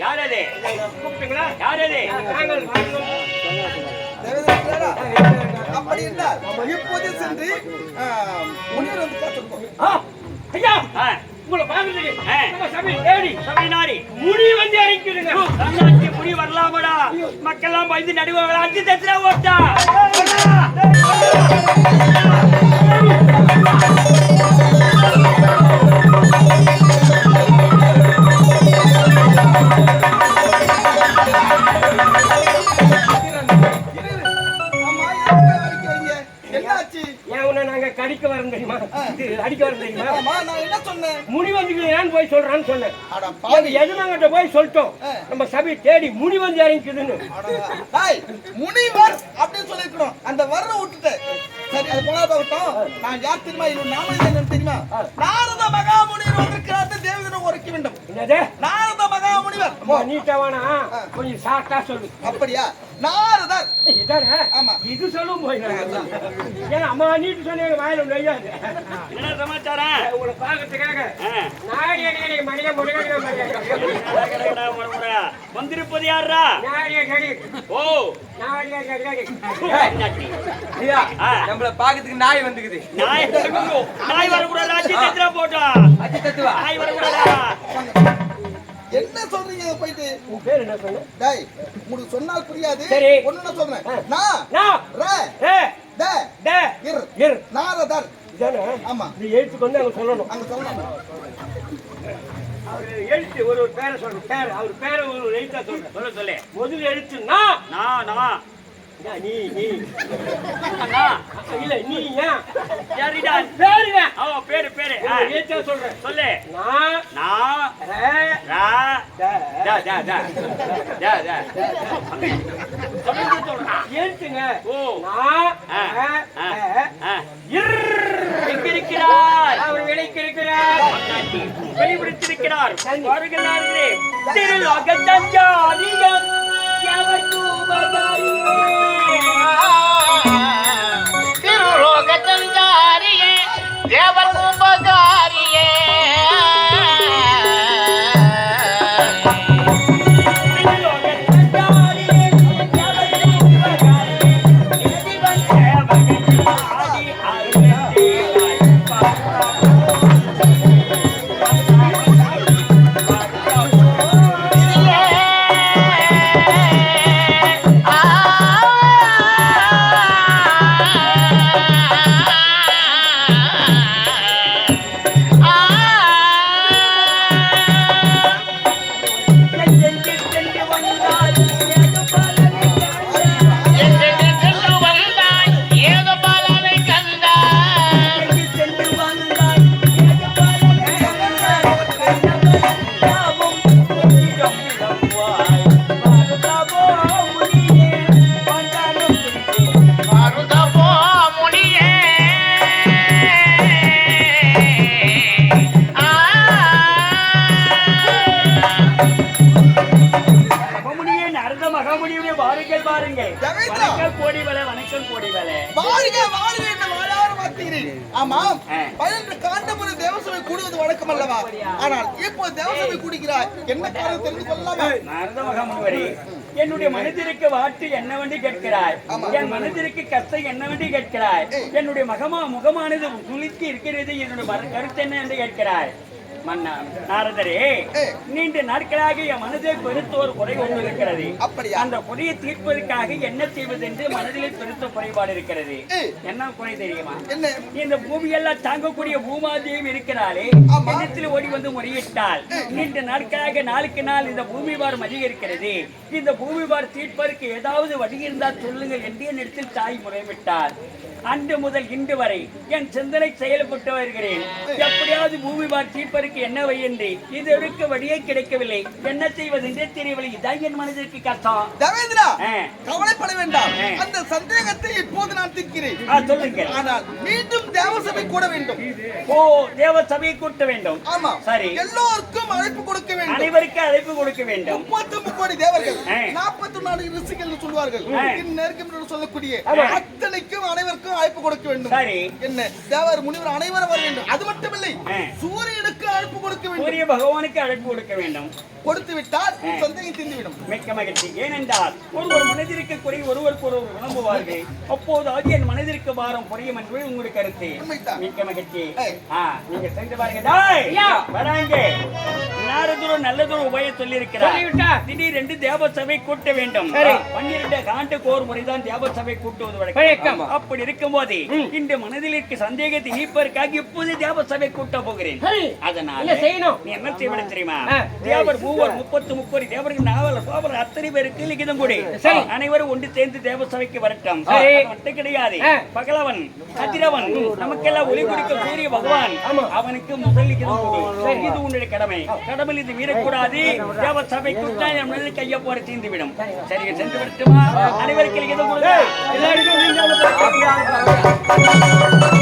யாரோ அது? யார் அது? நாங்கள் அப்படி என்றால் இப்போது சென்று முனிவர் வந்து காத்திருப்போம் ஐயா உங்களை முடி வந்து முடி வரலாமடா பயந்து நடுவாங்களா அஞ்சு தத்திரா ஓட்டா நாங்க கடிக்க வரோம் தெரியுமா? அடிக்க வரோம் தெரியுமா? நான் என்ன சொன்னேன்? முடி வந்துக்குதுன்னு போய் சொல்றான்னு சொன்னேன். பாவி. எஜமாங்கிட்ட போய் சொல்லிட்டோம். நம்ம சபை தேடி முடி வந்து இறங்கிக்குதுன்னு முனிவர் அப்படின்னு சொல்லிருக்கணும் அந்த வர்ற விட்டுட்டேன் சரி அது போனா போகட்டும் நான் யார் தெரியுமா? இது நாம என்னன்னு தெரியுமா? நாரத மகாமுனிவர் வந்திருக்கிறார் தேவதனை உரைக்க வேண்டும். நாரத மகாமுனிவர். அம்மா, நீட்டா வேணா கொஞ்சம் சாட்டா சொல்லு. அப்படியா? நாரதர் இதானே? ஆமா. இது சொல்லும் போய் ஏன்னா அம்மா நீட்டு சொன்னீங்க வாயில நொய்யாது என்ன சமாச்சாரம் உங்களை பார்க்கறதுக்காக. ஆ, நாடி அடி மணியா முருகன் கடா, கடா, முறை, முறை. வந்திருப்பது யாரா ஓ. நம்மள பாக்கிறதுக்கு நாய் வந்துக்குது. நாய் நாய் வரக்கூடாது. தத்திரா போட்டா. அஜி தத்துவா நாய் வரக்கூடாதா? என்ன சொல்றீங்க போயிட்டு? உன் பேர் என்ன சொன்ன டேய் உங்களுக்கு சொன்னால் புரியாது. சரி. ஒண்ணு சொல்றேன். நான் நான் ர ஏ. த டே. இர். இர். நாரதர். இதானே? ஆமா. நீ எழுத்துக்கு வந்து அங்க சொல்லணும். அங்க சொல்லணும். அவர் எழுத்து ஒரு ஒரு பேரை சொல்லணும். பேர் அவர் பேரை ஒரு எழுத்தா சொல்றேன் சொல்ல சொல்லு. முதல் எழுத்து நான் நான் நான் ஏன் நீ நீ. அண்ணா இல்ல நீ ஏன் சரிடா பேருங்க. ஓ பேரு பேரு. எழுத்தா சொல்றேன். சொல்லு. நான் நான் ரே ரா எழுத்துங்க ஓ எங்க இருக்கிறார் அவர் விளைக்கிறார் வெளிப்படுத்திருக்கிறார் பாருங்கள் நார்களே திருலோக தஞ்சாதியம் திருரோகச்சந்தாரியே மகாமுனியுடைய பாருங்கள். பாருங்கள். வணக்கம் கோடி வேலை வணக்கம் கோடி வேலை வாழ்க வாழ்க என்று வாழார வார்த்தைகிறேன் ஆமாம் ஆ. பதினெட்டு காண்டபுர தேவசபை கூடுவது வழக்கம் அல்லவா? ஆனால் இப்போ தேவசபை கூடுகிறார். என்ன காரணம் தெரிந்து கொள்ளலாமா? நாரத மகாமுனிவரே என்னுடைய மனதிற்கு வாட்டு என்னவென்று கேட்கிறாய். என் மனதிற்கு கஷ்டம் என்னவென்று கேட்கிறாய்? என்னுடைய மகமா முகமானது துளித்து இருக்கிறது. என்னுடைய கருத்து என்ன என்று கேட்கிறாய்? மன்னா நாரதரே. நீண்ட நாட்களாக என் மனதை பெருத்த ஒரு குறை ஒன்று இருக்கிறது அப்படியா? அந்த குறையை தீர்ப்பதற்காக என்ன செய்வது என்று மனதில் பெருத்த குறைபாடு இருக்கிறது. என்ன குறை தெரியுமா? இந்த பூமியெல்லாம் தாங்கக்கூடிய பூமாதேவி இருக்கிறாளே. என்னத்தில் ஓடி வந்து முறையிட்டால் நீண்ட நாட்களாக நாளுக்கு நாள் இந்த பூமி பாரம் அதிகரிக்கிறது இந்த பூமி பார் தீர்ப்பதற்கு ஏதாவது வழி இருந்தால் சொல்லுங்கள் என்று என்னிடத்தில் தாய் முறைவிட்டார் அன்று முதல் இன்று வரை என் சிந்தனை செயல்பட்டு வருகிறேன். எப்படியாவது பூமி பார் தீர்ப்பதற்கு செல்வதற்கு என்ன வழி என்று இதற்கு வழியே கிடைக்கவில்லை. என்ன செய்வது என்றே தெரியவில்லை. இதான் என் மனதிற்கு கஷ்டம் தேவேந்திரா. கவலைப்பட வேண்டாம். அந்த சந்தேகத்தை இப்போது நான் தீர்க்கிறேன். ஆ, சொல்லுங்கள். ஆனால் மீண்டும் தேவசபை கூட வேண்டும். ஓ தேவ சபையை கூட்ட வேண்டும். ஆமா. சரி. எல்லோருக்கும் அழைப்பு கொடுக்க வேண்டும். அனைவருக்கும் அழைப்பு கொடுக்க வேண்டும். முப்பத்தி முக்கோடி தேவர்கள். நாற்பத்தி நாலு ரிஷிகள் சொல்வார்கள். என்று சொல்லக்கூடிய. அத்தனைக்கும் அனைவருக்கும் அழைப்பு கொடுக்க வேண்டும். என்ன? தேவர் முனிவர் அனைவரும் வர வேண்டும். அது மட்டுமில்லை. சூரியனுக்கு அழைப்பு கொடுக்க வேண்டும். சூரிய பகவானுக்கு அழைப்பு கொடுக்க வேண்டும். கொடுத்து விட்டால். சந்தேகம் தீர்ந்துவிடும். மிக்க மகிழ்ச்சி. ஏனென்றால் ஒருவர் மனதிற்கு குறை ஒருவருக்கு ஒருவர் விளம்புவார்கள் அப்போது ஆகிய என் மனதிற்கு பாரம் புரியும் என்று உங்களுடைய கருத்து. மிக்க மகிழ்ச்சி. நீங்க சென்று பாருங்க டேய், வராங்க. நாரதூர் நல்லதொரு உபய சொல்லி இருக்கிறார் திடீர் ரெண்டு தேவ சபை கூட்ட வேண்டும் பன்னிரண்டு ஆண்டுக்கு ஒரு முறைதான் தேவ சபை கூட்டுவது வழக்கம். அப்படி இருக்கும்போது இந்த மனதில் இருக்க சந்தேகத்தை நீப்பதற்காக இப்போது தேவ சபை கூட்ட போகிறேன் அதனால நீ என்ன செய்வது தெரியுமா? தேவர் மூவர் முப்பத்து முப்பது தேவர்கள் அத்தனை பேருக்கு லிகிதம் கொடு. அனைவரும் ஒன்று சேர்ந்து தேவ சபைக்கு வரட்டும். அது மட்டும் கிடையாது. பகலவன் கதிரவன் நமக்கெல்லாம் ஒளி கொடுக்க சூரிய பகவான். அவனுக்கு முதல் லிகிதம் கொடு. இது உன்னுடைய கடமை. கடமை இது மீறக்கூடாது. தேவ சபை கூட்டா என் மனதில் கையை போற தீர்ந்து விடும் சரி சென்று விட்டுமா அனைவருக்கு லிகிதம் கொடுங்க. எல்லாருக்கும் நீங்க